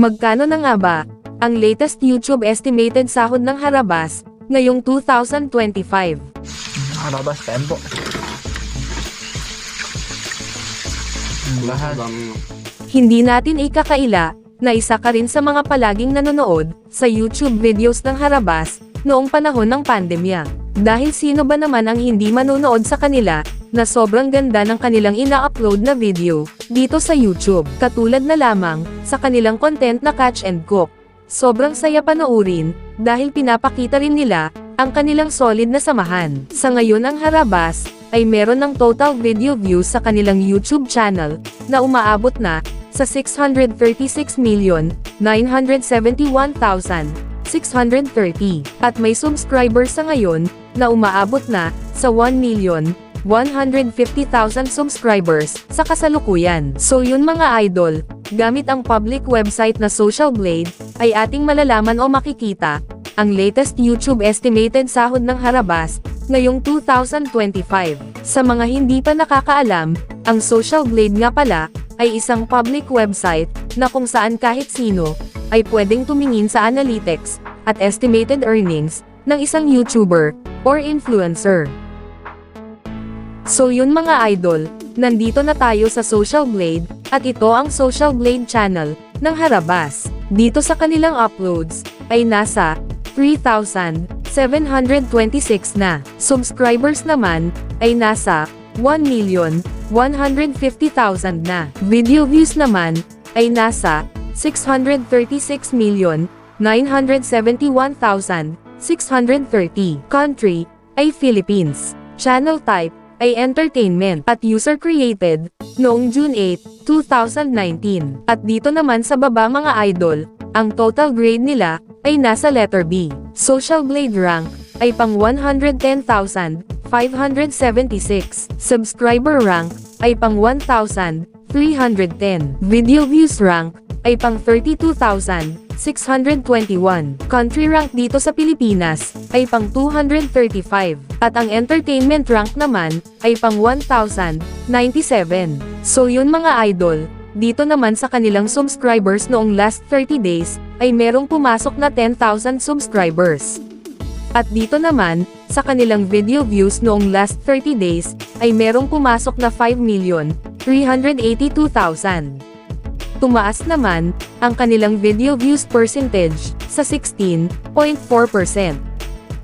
Magkano na nga ba ang latest YouTube estimated sahod ng Harabas ngayong 2025? Nakalabas, tempo. Lahat. Hindi natin ikakaila na isa ka rin sa mga palaging nanonood sa YouTube videos ng Harabas noong panahon ng pandemya. Dahil sino ba naman ang hindi manonood sa kanila na sobrang ganda ng kanilang ina-upload na video dito sa YouTube, katulad na lamang sa kanilang content na Catch and Cook. Sobrang saya panoorin dahil pinapakita rin nila ang kanilang solid na samahan. Sa ngayon ang Harabas ay meron ng total video views sa kanilang YouTube channel na umaabot na sa 636,971,630 at may subscribers sa ngayon na umaabot na sa 1,150,000 subscribers sa kasalukuyan. So yun mga idol, gamit ang public website na Social Blade, ay ating malalaman o makikita ang latest YouTube estimated sahod ng Harabas ngayong 2025. Sa mga hindi pa nakakaalam, ang Social Blade nga pala ay isang public website na kung saan kahit sino ay pwedeng tumingin sa analytics at estimated earnings ng isang YouTuber or influencer. So yun mga idol, nandito na tayo sa Social Blade, at ito ang Social Blade channel ng Harabas. Dito sa kanilang uploads, ay nasa 3,726 na. Subscribers naman, ay nasa 1,150,000 na. Video views naman, ay nasa 636,971,630. Country, ay Philippines. Channel type, ay entertainment at user-created noong June 8, 2019. At dito naman sa baba mga idol, ang total grade nila ay nasa letter B. Social Blade rank ay pang 110,576. Subscriber rank ay pang 1,310. Video views rank ay pang 32,621. Country rank dito sa Pilipinas ay pang 235. At ang entertainment rank naman ay pang 1,097. So yun mga idol, dito naman sa kanilang subscribers noong last 30 days, ay merong pumasok na 10,000 subscribers. At dito naman, sa kanilang video views noong last 30 days, ay merong pumasok na 5,382,000. Tumaas naman, ang kanilang video views percentage, sa 16.4%.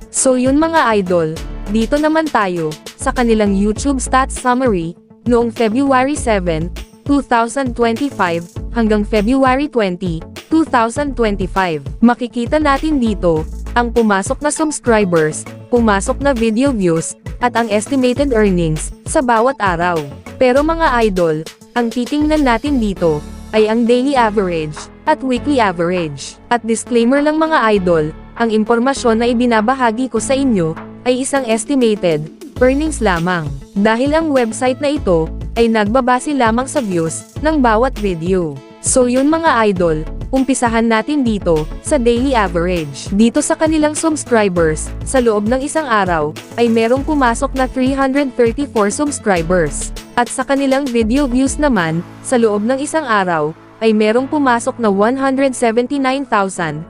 So yun mga idol, dito naman tayo, sa kanilang YouTube Stats Summary, noong February 7, 2025, hanggang February 20, 2025. Makikita natin dito, ang pumasok na subscribers, pumasok na video views, at ang estimated earnings, sa bawat araw. Pero mga idol, ang titingnan natin dito, ay ang daily average, at weekly average. At disclaimer lang mga idol, ang impormasyon na ibinabahagi ko sa inyo, ay isang estimated, earnings lamang. Dahil ang website na ito, ay nagbabase lamang sa views, ng bawat video. So yun mga idol, umpisahan natin dito, sa daily average. Dito sa kanilang subscribers, sa loob ng isang araw, ay merong pumasok na 334 subscribers. At sa kanilang video views naman, sa loob ng isang araw, ay merong pumasok na 179,416.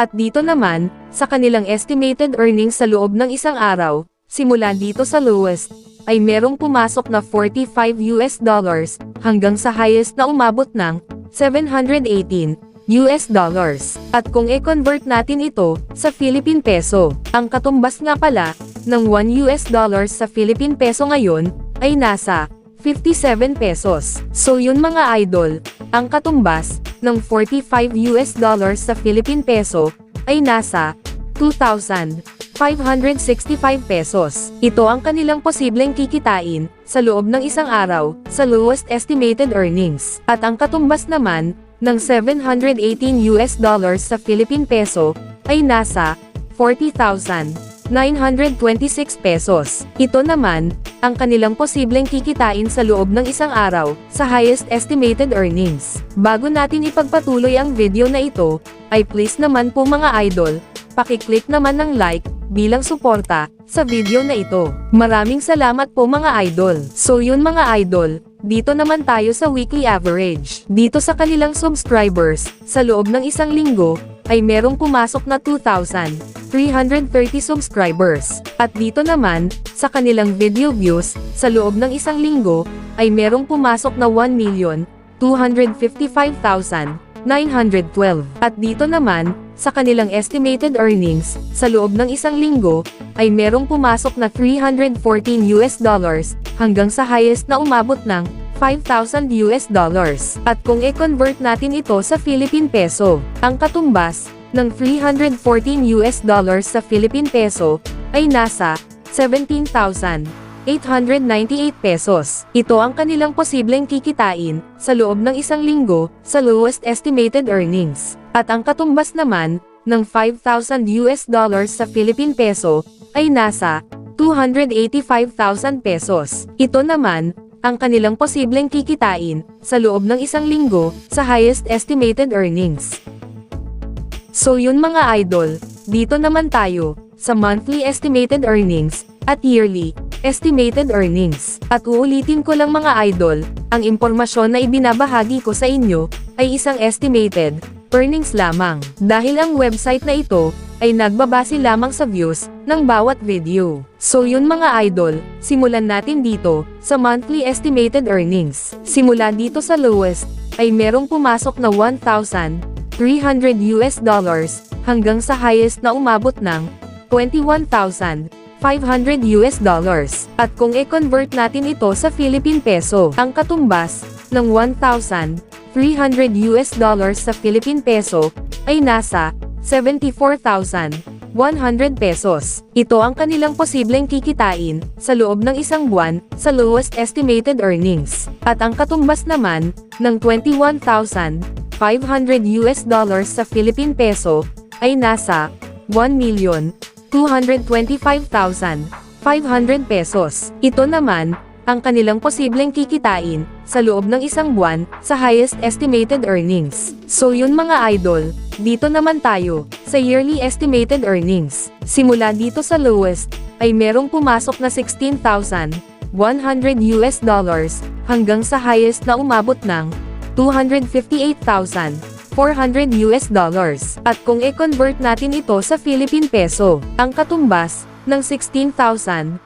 At dito naman, sa kanilang estimated earnings sa loob ng isang araw, simula dito sa lowest, ay merong pumasok na 45 US dollars, hanggang sa highest na umabot ng 718 US dollars. At kung i-convert natin ito sa Philippine peso, ang katumbas nga pala ng 1 US dollars sa Philippine peso ngayon ay nasa 57 pesos. So yun mga idol, ang katumbas ng 45 US dollars sa Philippine peso ay nasa 2,565 pesos. Ito ang kanilang posibleng kikitain sa loob ng isang araw sa lowest estimated earnings. At ang katumbas naman ng 718 US dollars sa Philippine peso ay nasa 40,926 pesos. Ito naman ang kanilang posibleng kikitain sa loob ng isang araw sa highest estimated earnings. Bago natin ipagpatuloy ang video na ito, ay please naman po mga idol, pakiclick naman ng like, bilang suporta, sa video na ito. Maraming salamat po mga idol. So yun mga idol, dito naman tayo sa weekly average. Dito sa kanilang subscribers, sa loob ng isang linggo, ay merong pumasok na 2,330 subscribers. At dito naman, sa kanilang video views, sa loob ng isang linggo, ay merong pumasok na 1,255,912. At dito naman, sa kanilang estimated earnings, sa loob ng isang linggo, ay merong pumasok na 314 US dollars, hanggang sa highest na umabot ng 5,000 US dollars. At kung i-convert natin ito sa Philippine peso, ang katumbas ng 314 US dollars sa Philippine peso ay nasa 17,898 pesos. Ito ang kanilang posibleng kikitain sa loob ng isang linggo sa lowest estimated earnings. At ang katumbas naman ng 5,000 US dollars sa Philippine peso ay nasa 285,000 pesos. Ito naman ang kanilang posibleng kikitain sa loob ng isang linggo sa highest estimated earnings. So yun mga idol, dito naman tayo sa monthly estimated earnings at yearly estimated earnings. At uulitin ko lang mga idol, ang impormasyon na ibinabahagi ko sa inyo ay isang estimated earnings lamang. Dahil ang website na ito ay nagbabase lamang sa views ng bawat video. So yun mga idol, simulan natin dito sa monthly estimated earnings. Simula dito sa lowest ay merong pumasok na 1,300 US dollars hanggang sa highest na umabot ng 21,500 US dollars. At kung i-convert natin ito sa Philippine peso, ang katumbas ng 1,300 US dollars sa Philippine peso ay nasa 74,100 pesos. Ito ang kanilang posibleng kikitain sa loob ng isang buwan sa lowest estimated earnings. At ang katumbas naman ng 21,500 US dollars sa Philippine peso ay nasa 1,225,500 pesos. Ito naman ang kanilang posibleng kikitain sa loob ng isang buwan sa highest estimated earnings. So yun mga idol, dito naman tayo sa yearly estimated earnings. Simula dito sa lowest ay merong pumasok na 16,100 US dollars hanggang sa highest na umabot ng 258,400 US dollars. At kung i-convert natin ito sa Philippine peso, ang katumbas ng 16,100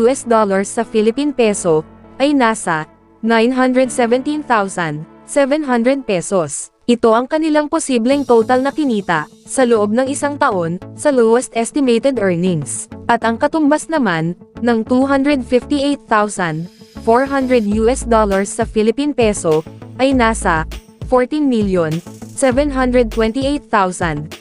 US dollars sa Philippine peso ay nasa 917,700 pesos. Ito ang kanilang posibleng total na kinita sa loob ng isang taon sa lowest estimated earnings. At ang katumbas naman ng 258,400 US dollars sa Philippine peso ay nasa 14,728,000